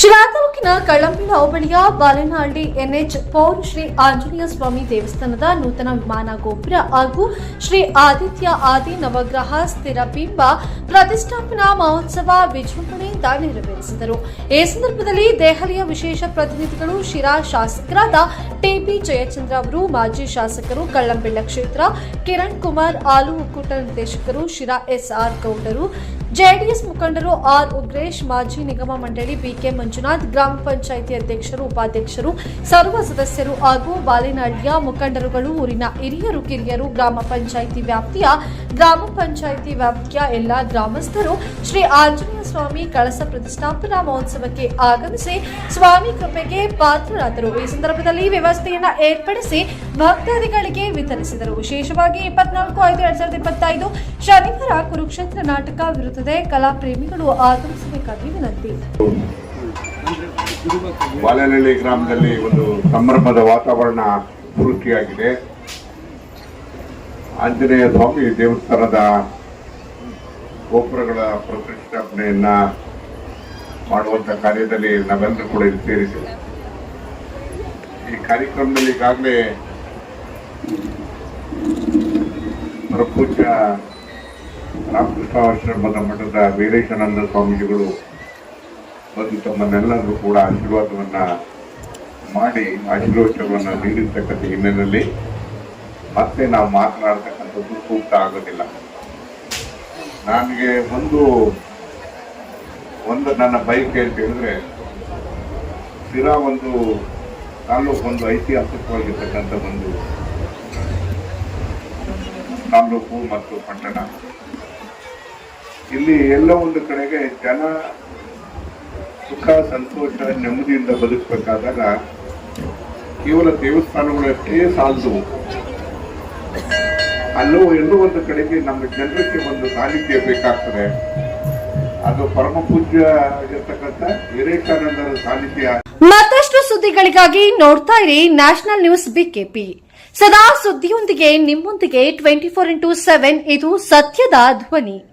ಶಿರಾ ತಾಲೂಕಿನ ಕಳ್ಳಂಬಿಳ ಹೋಬಳಿಯ Balenahalli NH four Shri Anjaneya Swami ದೇವಸ್ಥಾನದ ನೂತನ ವಿಮಾನ ಗೋಪುರ ಹಾಗೂ ಶ್ರೀ ಆದಿತ್ಯ ಆದಿ ನವಗ್ರಹ ಸ್ಥಿರ ಬಿಂಬ ಪ್ರತಿಷ್ಠಾಪನಾ ಮಹೋತ್ಸವ ವಿಜೃಂಭಣೆಯಿಂದ ನೆರವೇರಿಸಿದರು. ಈ ಸಂದರ್ಭದಲ್ಲಿ ದೆಹಲಿಯ ವಿಶೇಷ ಪ್ರತಿನಿಧಿಗಳು ಶಿರಾ ಶಾಸಕರಾದ ಟಿಬಿ ಜಯಚಂದ್ರ ಅವರು, ಮಾಜಿ ಶಾಸಕರು ಕಳ್ಳಂಬಿಳ್ಳ ಕ್ಷೇತ್ರ ಕಿರಣ್ ಕುಮಾರ್ ಆಲು ಒಕ್ಕೂಟ ನಿರ್ದೇಶಕರು ಶಿರಾ ಎಸ್ಆರ್ ಗೌಡರು ಜೆಡಿಎಸ್ ಮುಖಂಡರು ಆರ್ ಉಗ್ರೇಶ್, ಮಾಜಿ ನಿಗಮ ಮಂಡಳಿ ಬಿಕೆ ಮಂಜುನಾಥ್, ಗ್ರಾಮ ಪಂಚಾಯಿತಿ ಅಧ್ಯಕ್ಷರು, ಉಪಾಧ್ಯಕ್ಷರು, ಸರ್ವ ಸದಸ್ಯರು ಹಾಗೂ ಬಾಲಿನಹಳ್ಳಿಯ ಮುಖಂಡರುಗಳು, ಊರಿನ ಹಿರಿಯರು, ಕಿರಿಯರು, ಗ್ರಾಮ ಪಂಚಾಯಿತಿ ವ್ಯಾಪ್ತಿಯ ಗ್ರಾಮ ಪಂಚಾಯಿತಿ ವ್ಯಾಪ್ತಿಯ ಎಲ್ಲ ಗ್ರಾಮಸ್ಥರು ಶ್ರೀ ಆಂಜನೇಯ ಸ್ವಾಮಿ ಕಳಸ ಪ್ರತಿಷ್ಠಾಪನಾ ಮಹೋತ್ಸವಕ್ಕೆ ಆಗಮಿಸಿ ಸ್ವಾಮಿ ಕೃಪೆಗೆ ಪಾತ್ರರಾದರು. ಈ ಸಂದರ್ಭದಲ್ಲಿ ವ್ಯವಸ್ಥೆಯನ್ನ ಏರ್ಪಡಿಸಿ ಭಕ್ತಾದಿಗಳಿಗೆ ವಿತರಿಸಿದರು. ವಿಶೇಷವಾಗಿ ಇಪ್ಪತ್ನಾಲ್ಕು ಐದು ಎರಡ್ ಸಾವಿರದ ಇಪ್ಪತ್ತೈದು ಶನಿವಾರ ಕುರುಕ್ಷೇತ್ರ ನಾಟಕ ವಿರುತ್ತದೆ ಕಲಾ ಪ್ರೇಮಿಗಳು ಆಗಮಿಸಬೇಕಾಗಿ ವಿನಂತಿ. ಬಾಲೆನಹಳ್ಳಿ ಗ್ರಾಮದಲ್ಲಿ ಒಂದು ಸಂಭ್ರಮದ ವಾತಾವರಣ ಸೃಷ್ಟಿಯಾಗಿದೆ ಆಂಜನೇಯ ಸ್ವಾಮಿ ದೇವಸ್ಥಾನದ ಗೋಪುರಗಳ ಪ್ರತಿಷ್ಠಾಪನೆಯನ್ನ ಮಾಡುವಂತ ಕಾರ್ಯದಲ್ಲಿ ನಾವೆಲ್ಲರೂ ಕೂಡ ಇಲ್ಲಿ ಸೇರಿದ್ದೇವೆ. ಈ ಕಾರ್ಯಕ್ರಮದಲ್ಲಿ ಈಗಾಗಲೇ ಪರಪೂಜ್ಯ ರಾಮಕೃಷ್ಣ ಆಶ್ರಮದ ಮಠದ ವೀರೇಶಾನಂದ ಸ್ವಾಮೀಜಿಗಳು ಮತ್ತು ತಮ್ಮನ್ನೆಲ್ಲರೂ ಕೂಡ ಆಶೀರ್ವಾದವನ್ನ ಮಾಡಿ ಆಶೀರ್ವಚನವನ್ನ ನೀಡಿರ್ತಕ್ಕಂಥ ಹಿನ್ನೆಲೆಯಲ್ಲಿ ಮತ್ತೆ ನಾವು ಮಾತನಾಡ್ತಕ್ಕಂಥದ್ದು ಸೂಕ್ತ ಆಗೋದಿಲ್ಲ. ನನಗೆ ಒಂದು ಒಂದು ನನ್ನ ಬೈಕ್ ಅಂತ ಹೇಳಿದ್ರೆ ಸ್ಥಿರ ಒಂದು ತಾಲೂಕು ಒಂದು ಐತಿಹಾಸಿಕವಾಗಿರ್ತಕ್ಕಂಥ ಒಂದು ತಾಲೂಕು ಮತ್ತು ಪಟ್ಟಣ. ಇಲ್ಲಿ ಎಲ್ಲ ಒಂದು ಕಡೆಗೆ ಜನ ಸುಖ, ಸಂತೋಷ, ನೆಮ್ಮದಿಯಿಂದ ಬದುಕಬೇಕಾದಾಗ ಕೇವಲ ದೇವಸ್ಥಾನಗಳಷ್ಟೇ ಸಾಲದು. ಅಲ್ಲೂ ಎಲ್ಲೋ ಒಂದು ಕಡೆಗೆ ನಮ್ಮ ಜನರಿಗೆ ಒಂದು ಸಾನ್ನಿಧ್ಯ ಬೇಕಾಗ್ತದೆ. ಅದು ಪರಮ ಪೂಜ್ಯ ಆಗಿರ್ತಕ್ಕಂಥ ವಿವೇಕಾನಂದರ ಸಾನ್ನಿಧ್ಯ ಮತ್ತಷ್ಟು ಸುದ್ದಿಗಳಿಗಾಗಿ ನೋಡ್ತಾ ಇರಿ ನ್ಯಾಷನಲ್ ನ್ಯೂಸ್ ಬಿಕೆಪಿ. ಸದಾ ಸುದ್ದಿಯೊಂದಿಗೆ ನಿಮ್ಮೊಂದಿಗೆ ಟ್ವೆಂಟಿ ಫೋರ್ ಇಂಟು ಸೆವೆನ್ ಇದು ಸತ್ಯದ ಧ್ವನಿ.